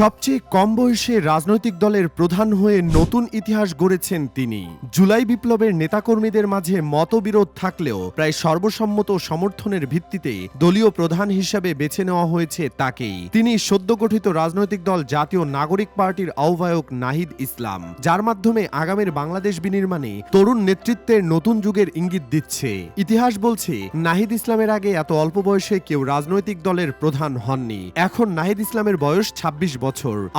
সবচেয়ে কম বয়সে রাজনৈতিক দলের প্রধান হয়ে নতুন ইতিহাস গড়েছেন তিনি। জুলাই বিপ্লবের নেতাকর্মীদের মাঝে মতবিরোধ থাকলেও প্রায় সর্বসম্মত সমর্থনের ভিত্তিতে দলীয় প্রধান হিসাবে বেছে নেওয়া হয়েছে তাকেই। তিনি সদ্য গঠিত রাজনৈতিক দল জাতীয় নাগরিক পার্টির আহ্বায়ক নাহিদ ইসলাম, যার মাধ্যমে আগামীর বাংলাদেশ বিনির্মাণে তরুণ নেতৃত্বের নতুন যুগের ইঙ্গিত দিচ্ছে। ইতিহাস বলছে, নাহিদ ইসলামের আগে এত অল্প বয়সে কেউ রাজনৈতিক দলের প্রধান হননি। এখন নাহিদ ইসলামের বয়স ২৬ বছর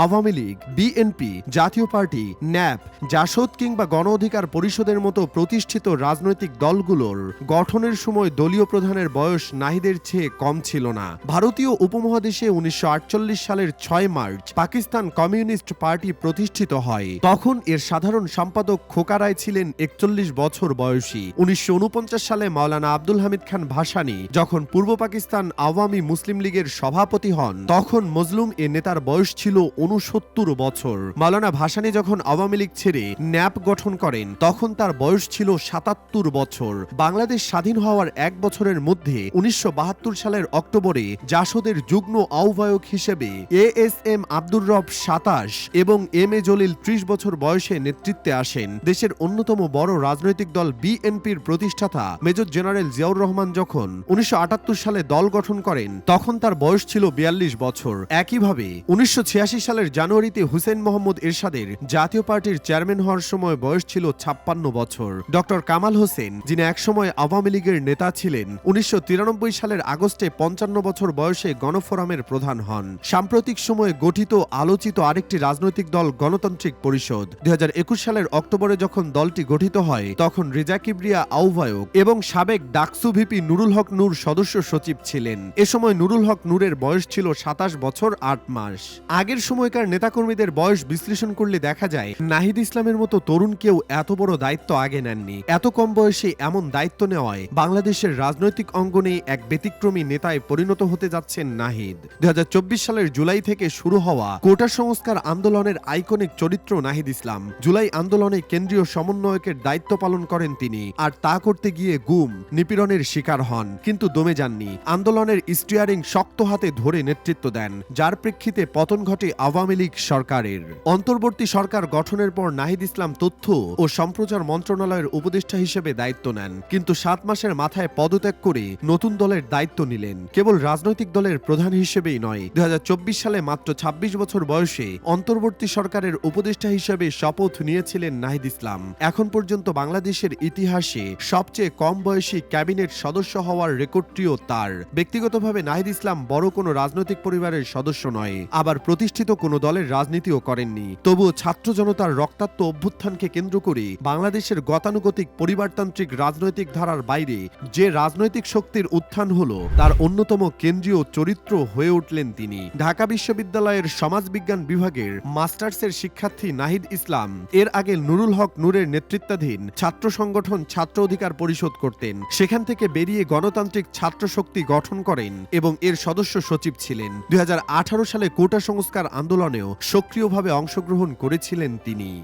আওয়ামী লীগ বিএনপি জাতীয় পার্টি, ন্যাপ, জাসদ কিংবা গণ অধিকার পরিষদের মতো প্রতিষ্ঠিত রাজনৈতিক দলগুলোর গঠনের সময় দলীয় প্রধানের বয়স নাহিদের চেয়ে কম ছিল না। ভারতীয় উপমহাদেশে উনিশশো আটচল্লিশ সালের ছয় মার্চ পাকিস্তান কমিউনিস্ট পার্টি প্রতিষ্ঠিত হয়। তখন এর সাধারণ সম্পাদক খোকা রায় ছিলেন একচল্লিশ বছর বয়সী। উনিশশো উনপঞ্চাশ সালে মাওলানা আব্দুল হামিদ খান ভাসানী যখন পূর্ব পাকিস্তান আওয়ামী মুসলিম লীগের সভাপতি হন, তখন মজলুম এ নেতার বয়স ছিল উনসত্তর বছর। মাওলানা ভাসানী যখন আওয়ামী লীগ ছেড়ে ন্যাপ গঠন করেন, তখন তার বয়স ছিল সাতাত্তর বছর। বাংলাদেশ স্বাধীন হওয়ার এক বছরের মধ্যে উনিশশো বাহাত্তর সালের অক্টোবরে জাসদের যুগ্ম আহ্বায়ক হিসেবে এ এস এম আব্দুর রব সাতাশ এবং এম এ জলিল ত্রিশ বছর বয়সে নেতৃত্বে আসেন। দেশের অন্যতম বড় রাজনৈতিক দল বিএনপির প্রতিষ্ঠাতা মেজর জেনারেল জিয়াউর রহমান যখন উনিশশো আটাত্তর সালে দল গঠন করেন, তখন তার বয়স ছিল বিয়াল্লিশ বছর। একইভাবে উনিশশো সালের জানুয়ারিতে হুসেন মোহাম্মদ এরশাদের জাতীয় পার্টির চেয়ারম্যান হওয়ার সময় বয়স ছিল ছাপ্পান্ন বছর। ডক্টর কামাল হোসেন, যিনি একসময় আওয়ামী লীগের নেতা ছিলেন, উনিশশো তিরানব্বই সালের আগস্টে পঞ্চান্ন বছর বয়সে গণফোরামের প্রধান হন। সাম্প্রতিক সময়ে গঠিত আলোচিত আরেকটি রাজনৈতিক দল গণতান্ত্রিক পরিষদ। দু হাজার একুশ সালের অক্টোবরে যখন দলটি গঠিত হয়, তখন রেজা কিবরিয়া আহ্বায়ক এবং সাবেক ডাকসু ভিপি নুরুল হক নূর সদস্য সচিব ছিলেন। এ সময় নুরুল হক নূরের বয়স ছিল সাতাশ বছর আট মাস। আগের সময়কার নেতাকর্মীদের বয়স বিশ্লেষণ করলে দেখা যায়, নাহিদ ইসলামের মতো তরুণ কেউ এত বড় দায়িত্ব আগে নেননি। এত কম বয়সে এমন দায়িত্ব নেওয়ায় বাংলাদেশের রাজনৈতিক অঙ্গনে এক ব্যতিক্রমী নেতায় পরিণত হতে যাচ্ছেন নাহিদ। দু হাজার চব্বিশ সালের জুলাই থেকে শুরু হওয়া কোটা সংস্কার আন্দোলনের আইকনিক চরিত্র নাহিদ ইসলাম। জুলাই আন্দোলনে কেন্দ্রীয় সমন্বয়কের দায়িত্ব পালন করেন তিনি, আর তা করতে গিয়ে গুম, নিপীড়নের শিকার হন, কিন্তু দমে যাননি। আন্দোলনের স্টিয়ারিং শক্ত হাতে ধরে নেতৃত্ব দেন, যার প্রেক্ষিতে পতন ঘটে আওয়ামী লীগ সরকারের। অন্তর্বর্তী সরকার গঠনের পর নাহিদ ইসলাম তথ্য ও সম্প্রচার মন্ত্রণালয়ের উপদেষ্টা হিসেবে দায়িত্ব নেন, কিন্তু সাত মাসের মাথায় পদত্যাগ করে নতুন দলের দায়িত্ব নিলেন। কেবল রাজনৈতিক দলের প্রধান হিসেবেই নয় দুই সালে মাত্র ২৬ বছর বয়সে অন্তর্বর্তী সরকারের উপদেষ্টা হিসেবে শপথ নিয়েছিলেন নাহিদ ইসলাম। এখন পর্যন্ত বাংলাদেশের ইতিহাসে সবচেয়ে কম বয়সী ক্যাবিনেট সদস্য হওয়ার রেকর্ডটিও তার। ব্যক্তিগতভাবে নাহিদ ইসলাম বড় কোনো রাজনৈতিক পরিবারের সদস্য নয়, আবার প্রতিষ্ঠিত কোনো দলের রাজনীতিও করেননি। তবুও ছাত্র জনতার রক্তাক্ত অভ্যুত্থানকে কেন্দ্র করে বাংলাদেশের গতানুগতিক পরিবারতান্ত্রিক রাজনৈতিক ধারার বাইরে যে রাজনৈতিক শক্তির উত্থান হলো, তার অন্যতম কেন্দ্রীয় চরিত্র হয়ে উঠলেন তিনি। ঢাকা বিশ্ববিদ্যালয়ের সমাজবিজ্ঞান বিভাগের মাস্টার্সের শিক্ষার্থী নাহিদ ইসলাম এর আগে নুরুল হক নূরের নেতৃত্বাধীন ছাত্র সংগঠন ছাত্র অধিকার পরিষদ করতেন। সেখান থেকে বেরিয়ে গণতান্ত্রিক ছাত্র শক্তি গঠন করেন এবং এর সদস্য সচিব ছিলেন। দুই হাজার আঠারো সালে কোটা সংস্কার আন্দোলনেও সক্রিয়ভাবে অংশগ্রহণ করেছিলেন তিনি।